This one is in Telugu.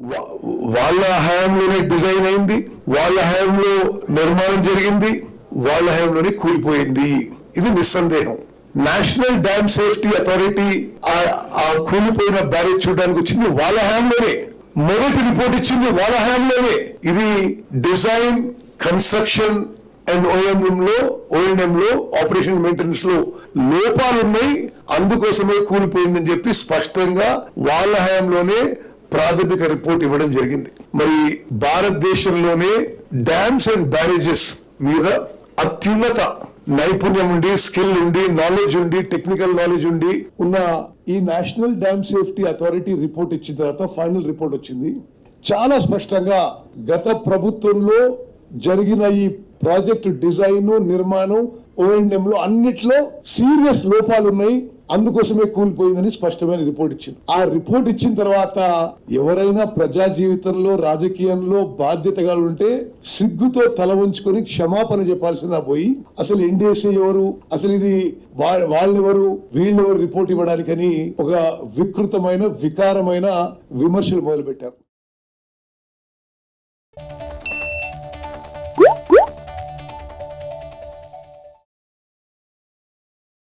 వాళ్ళ హయాంలోనే డిజైన్ అయింది వాళ్ళ హయాంలో నిర్మాణం జరిగింది వాళ్ళ హయాంలోనే కూలిపోయింది. ఇది నిస్సందేహం. నేషనల్ డ్యామ్ సేఫ్టీ అథారిటీ ఆ- కూలిపోయిన బ్యారేజ్ చూడడానికి వచ్చింది వాళ్ళ హయాంలోనే. మొదటి రిపోర్ట్ ఇచ్చింది వాళ్ళ హయాంలోనే. ఇది డిజైన్ కన్స్ట్రక్షన్ అండ్ ఓఎంఎం లో ఓఎన్ఎం లో ఆపరేషన్ మెయింటెనెన్స్లో లోపాలున్నాయి. అందుకోసమే కూలిపోయిందని చెప్పి స్పష్టంగా వాళ్ళ హయాంలోనే ప్రాథమిక రిపోర్ట్ ఇవ్వడం జరిగింది. మరి భారతదేశంలోనే డ్యామ్స్ అండ్ బ్యారేజెస్ మీద అత్యున్నత నైపుణ్యం ఉండి స్కిల్ ఉండి నాలెడ్జ్ ఉండి టెక్నికల్ నాలెడ్జ్ ఉండి ఉన్న ఈ national dam safety authority report ఇచ్చిన తర్వాత ఫైనల్ రిపోర్ట్ వచ్చింది. చాలా స్పష్టంగా గత ప్రభుత్వంలో జరిగిన ఈ ప్రాజెక్టు డిజైన్ నిర్మాణం ఓఎండ్ఎం లో అన్నిట్లో సీరియస్ లోపాలు ఉన్నాయి అందుకోసమే కూలిపోయిందని స్పష్టమైన రిపోర్ట్ ఇచ్చింది. ఆ రిపోర్ట్ ఇచ్చిన తర్వాత ఎవరైనా ప్రజా జీవితంలో రాజకీయంలో బాధ్యతగా ఉంటే సిగ్గుతో తల ఉంచుకొని క్షమాపణ చెప్పాల్సిన పోయి అసలు ఎన్డీఎస్ఏ ఎవరు అసలు ఇది వాళ్ళెవరు వీళ్ళెవరు రిపోర్ట్ ఇవ్వడానికని ఒక వికృతమైన వికారమైన విమర్శలు మొదలుపెట్టారు.